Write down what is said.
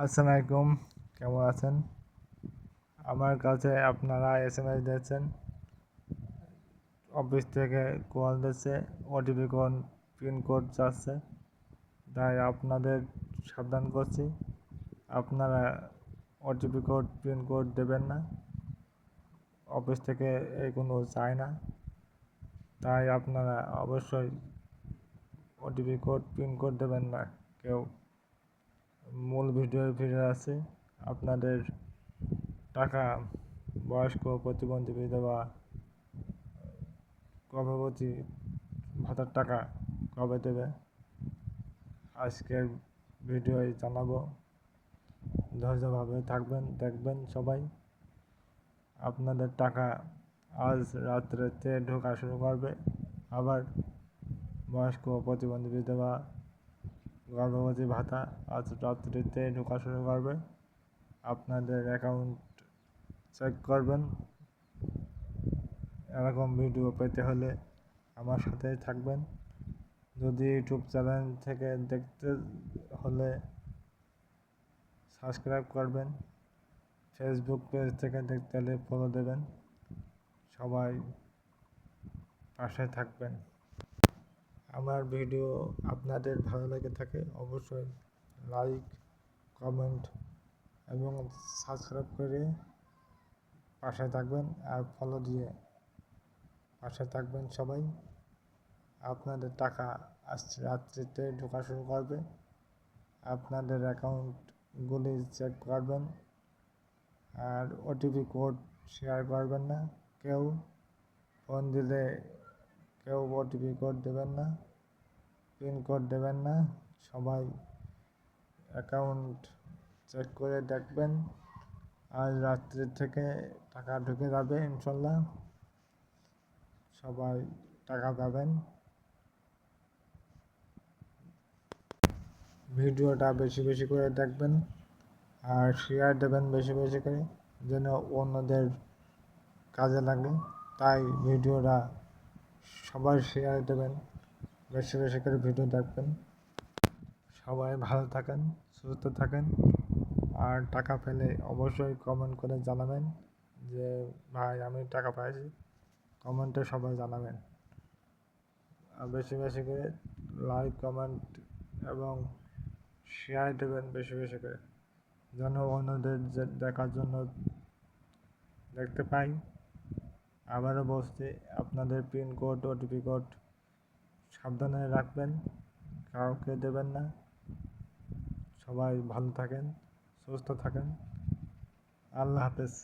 আসসালামু আলাইকুম, কেমন আছেন? আমার কাছে আপনারা এস এম এস দিয়েছেন। অফিস থেকে কল দিচ্ছে ওটিপি কোড পিন কোড চাচ্ছে তাই আপনাদের সাবধান করছি। আপনারা ওটিপি কোড পিন কোড দেবেন না। অফিস থেকে এই কোনো চায় না। তাই আপনারা অবশ্যই ওটিপি কোড পিন কোড দেবেন না কেউ। মূল ভিডিও ফিরে আছে। আপনাদের টাকা, বয়স্ক, প্রতিবন্ধী, বিধবা, গর্ভবতী, ভাতার টাকা কবে দেবে? আজকের ভিডিওয় জানাব। ধৈর্যভাবে থাকবেন, দেখবেন সবাই। আপনাদের টাকা আজ রাত্রেতে ঢোকা শুরু করবে। আবার বয়স্ক, প্রতিবন্ধী, বিধবা গর্ভবতী ভাতা আজ রাত্রিতে ঢোকা শুরু করবে আপনাদের অ্যাকাউন্ট চেক করবেন। এরকম ভিডিও পেতে হলে আমার সাথে থাকবেন। যদি ইউটিউব চ্যানেল থেকে দেখতে হলে সাবস্ক্রাইব করবেন। ফেসবুক পেজ থেকে দেখতে হলে ফলো দেবেন। সবাই পাশে থাকবেন। আমার ভিডিও আপনাদের ভালো লেগে থাকে, অবশ্যই লাইক কমেন্ট এবং সাবস্ক্রাইব করে পাশে থাকবেন আর ফলো দিয়ে পাশে থাকবেন সবাই। আপনাদের টাকা আজ রাত্রিতে ঢোকা শুরু করবে। আপনাদের অ্যাকাউন্টগুলি চেক করবেন আর ওটিপি কোড শেয়ার করবেন না। কেউ ফোন দিলে কেউ ওটিপি কোড দেবেন না, পিন কোড দেবেন না, সবাই অ্যাকাউন্ট চেক করে দেখবেন। আজ রাত্রি থেকে টাকা ঢুকে যাবে ইনশাল্লাহ। সবাই টাকা পাবেন। ভিডিওটা বেশি বেশি করে দেখবেন আর শেয়ার দেবেন বেশি বেশি করে, যেন অন্যদের কাজে লাগে। তাই ভিডিওটা সবাই শেয়ার দেবেন, বেশি বেশি করে ভিডিও দেখবেন। সবাই ভালো থাকেন, সুস্থ থাকেন। আর টাকা পেলে অবশ্যই কমেন্ট করে জানাবেন যে, ভাই, আমি টাকা পাইছি। কমেন্টে সবাই জানাবেন। আর বেশি বেশি করে লাইক কমেন্ট এবং শেয়ার দেবেন বেশি বেশি করে। যেন অন্যদের দেখার জন্য দেখতে পাই। আবারও বলছি, আপনাদের পিন কোড ওটিপি কোড সাবধানে রাখবেন, কাউকে দেবেন না। সবাই ভালো থাকেন, সুস্থ থাকেন। আল্লাহ হাফেজ।